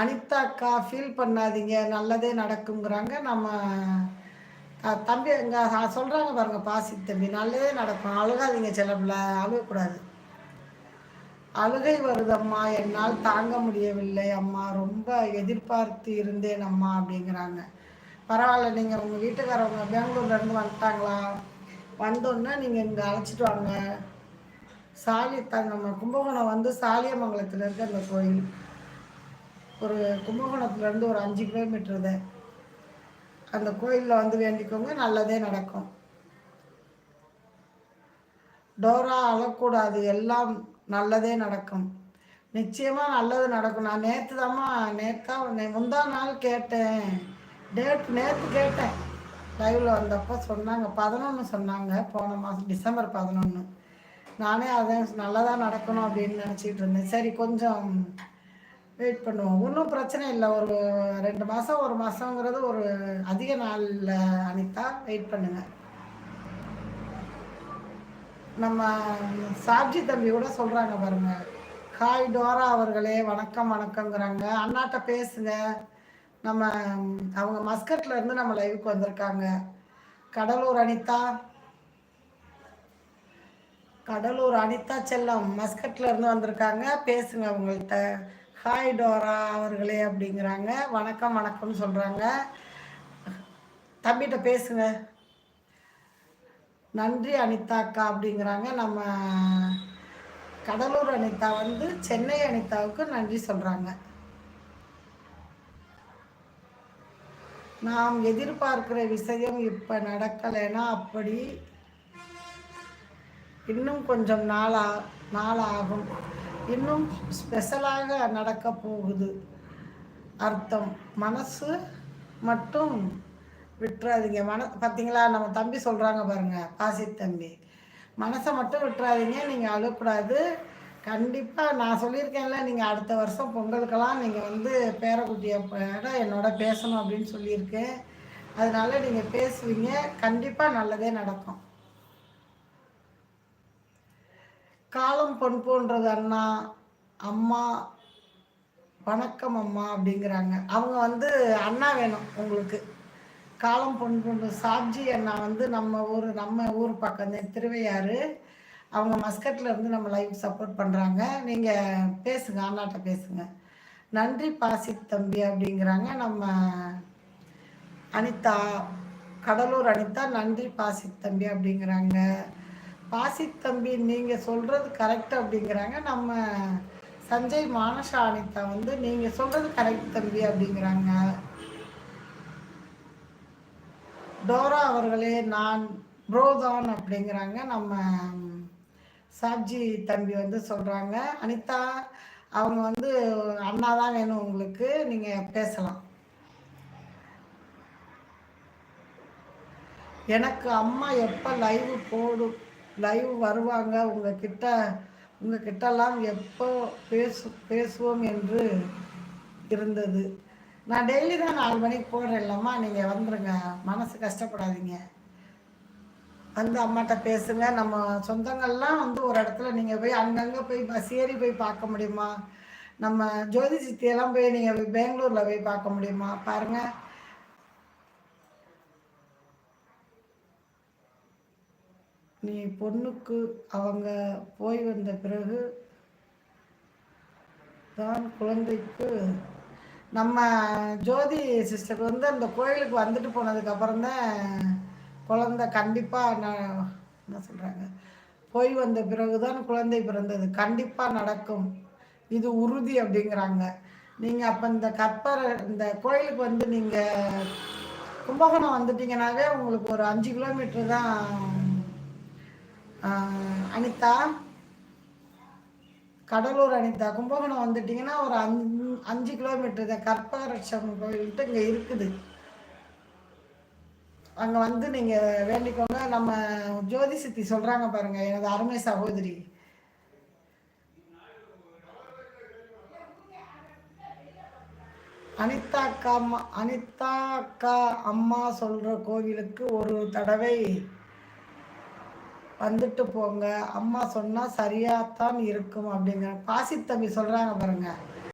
அனிதா அக்கா ஃபீல் பண்ணாதீங்க நல்லதே நடக்குங்கிறாங்க நம்ம தம்பி இங்கே சொல்கிறாங்க பாருங்க பாசி தம்பி நல்லதே நடக்கும். அழுகாதீங்க செல்லப்பில் அழுகக்கூடாது. அழுகை வருதம்மா என்னால் தாங்க முடியவில்லை அம்மா ரொம்ப எதிர்பார்த்து இருந்தேன் அம்மா அப்படிங்கிறாங்க. பரவாயில்ல நீங்கள் உங்கள் வீட்டுக்காரவங்க பெங்களூர்லேருந்து வந்துட்டாங்களா? வந்தோன்னே நீங்கள் இங்கே அழைச்சிட்டு வாங்க. சாலி நம்ம கும்பகோணம் வந்து சாலியமங்கலத்தில் இருக்க அந்த கோயில். ஒரு கும்பகோணத்துலேருந்து ஒரு அஞ்சு கிலோமீட்டர் தான் அந்த கோயிலில் வந்து வேண்டிக்கோங்க நல்லதே நடக்கும். டோரா அழக்கூடாது எல்லாம் நல்லதே நடக்கும். நிச்சயமாக நல்லது நடக்கும். நான் நேற்று தாம்மா நேற்றா முந்தா நாள் கேட்டேன். டேட் நேற்று கேட்டேன். லைவில் வந்தப்போ சொன்னாங்க பதினொன்று சொன்னாங்க போன மாதம் டிசம்பர் பதினொன்று நானே அதை நல்லதாக நடக்கணும் அப்படின்னு நினச்சிக்கிட்டு இருந்தேன். சரி கொஞ்சம் வெயிட் பண்ணுவோம். ஒன்றும் பிரச்சனை இல்லை. ஒரு ரெண்டு மாதம் ஒரு மாதங்கிறது ஒரு அதிக நாளில் அனிதா வெயிட் பண்ணுங்க. நம்ம சாப்ஜி தம்பி கூட சொல்கிறாங்க பாருங்க. ஹாய் டோரா அவர்களே வணக்கம் வணக்கங்கிறாங்க அண்ணாட்ட பேசுங்க. நம்ம அவங்க மஸ்கட்ல இருந்து நம்ம லைவுக்கு வந்திருக்காங்க. கடலூர் அனிதா. கடலூர் அனிதா செல்லம் மஸ்கட்ல இருந்து வந்திருக்காங்க. பேசுங்க அவங்கள்ட்ட. ஹாய் டோரா அவர்களே அப்படிங்கிறாங்க. வணக்கம் வணக்கம்னு சொல்கிறாங்க தம்பிகிட்ட பேசுங்க. நன்றி அனிதா அக்கா அப்படிங்கிறாங்க. நம்ம கடலூர் அனிதா வந்து சென்னை அனிதாவுக்கு நன்றி சொல்கிறாங்க நாம் எதிர்பார்க்கிற விஷயம் இப்போ நடக்கலைன்னா அப்படி இன்னும் கொஞ்சம் நாளா நாள் ஆகும் இன்னும் ஸ்பெஷலாக நடக்க போகுது. அர்த்தம். மனசு மட்டும் விட்டுறாதீங்க. மன பார்த்தீங்களா நம்ம தம்பி சொல்கிறாங்க பாருங்கள் பாசி தம்பி. மனசை மட்டும் விட்டுறாதீங்க நீங்கள் அழுக்கூடாது கண்டிப்பாக நான் சொல்லியிருக்கேன்ல நீங்கள் அடுத்த வருஷம் பொங்கலுக்கெல்லாம் நீங்கள் வந்து பேரக்குட்டியை என்னோட பேசணும் அப்படின்னு சொல்லியிருக்கேன். அதனால நீங்கள் பேசுவீங்க. கண்டிப்பாக நல்லதே நடக்கும். காலம் பொன் போன்றது அண்ணா அம்மா வணக்கம் அம்மா அப்படிங்கிறாங்க. அவங்க வந்து அண்ணா வேணும் உங்களுக்கு. காலம் பொன் சாப்ஜி அண்ணா வந்து நம்ம ஊர் நம்ம ஊர் பக்கம் திருவையாறு. அவங்க மஸ்கட்டில் இருந்து நம்ம லைவ் சப்போர்ட் பண்ணுறாங்க நீங்கள் பேசுங்க அண்ணாட்ட பேசுங்க. நன்றி பாசி தம்பி அப்படிங்கிறாங்க. நம்ம அனிதா கடலூர் அனிதா நன்றி பாசி தம்பி அப்படிங்கிறாங்க. பாசி தம்பி நீங்கள் சொல்கிறது கரெக்ட் அப்படிங்கிறாங்க. நம்ம சஞ்சய் மானஷா அனிதா வந்து நீங்கள் சொல்கிறது கரெக்ட் தம்பி அப்படிங்கிறாங்க. டோரா அவர்களே நான் ப்ரோதான் அப்படிங்கிறாங்க. நம்ம சாப்ஜி தம்பி வந்து சொல்கிறாங்க அனிதா அவங்க வந்து அண்ணா தான் வேணும் உங்களுக்கு. நீங்கள் பேசலாம். எனக்கு அம்மா எப்போ லைவ் போடும்? லைவ் வருவாங்க. உங்ககிட்ட உங்ககிட்டலாம் எப்போ பேசு பேசுவோம் என்று இருந்தது. நான் டெய்லி தான் நாலு மணிக்கு போடுறேன் இல்லம்மா. நீங்கள் வந்துடுங்க மனசு கஷ்டப்படாதீங்க. வந்து அம்மாட்ட பேசுங்க. நம்ம சொந்தங்கள்லாம் வந்து ஒரு இடத்துல நீங்கள் போய் அங்கங்கே போய் பஸ் ஏறி போய் பார்க்க முடியுமா? நம்ம ஜோதி சித்தியெல்லாம் போய் நீங்கள் பெங்களூரில் போய் பார்க்க முடியுமா? பாருங்கள் நீ பொண்ணுக்கு அவங்க போய் வந்த பிறகு தான் குழந்தைக்கு நம்ம ஜோதி சிஸ்டர் வந்து அந்த கோயிலுக்கு வந்துட்டு போனதுக்கப்புறம் தான் குழந்தை கண்டிப்பாக நான் என்ன சொல்கிறாங்க போய் வந்த பிறகு தான் குழந்தை பிறந்தது. கண்டிப்பாக நடக்கும். இது உறுதி அப்படிங்கிறாங்க. நீங்கள் அப்போ இந்த கற்பரை இந்த கோயிலுக்கு வந்து நீங்கள் கும்பகோணம் வந்துட்டீங்கனாவே உங்களுக்கு ஒரு அஞ்சு கிலோமீட்டர் தான் அனிதா? கடலூர் அனிதா கும்பகோணம் வந்துட்டிங்கன்னா ஒரு அஞ்சு அஞ்சு கிலோமீட்டர் தான். கற்பகரட்சம் கோயில்ட்டு இங்கே இருக்குது. அங்கே வந்து நீங்கள் வேண்டிக்கோங்க. நம்ம ஜோதி சித்தி சொல்கிறாங்க பாருங்கள் எனது அருமை சகோதரி. அனிதா அக்கா அம்மா அனிதா அக்கா அம்மா சொல்கிற கோவிலுக்கு ஒரு தடவை வந்துட்டு போங்க. அம்மா சொன்னால் சரியாகத்தான் இருக்கும் அப்படிங்கிற பாசித்தம்பி சொல்கிறாங்க பாருங்கள்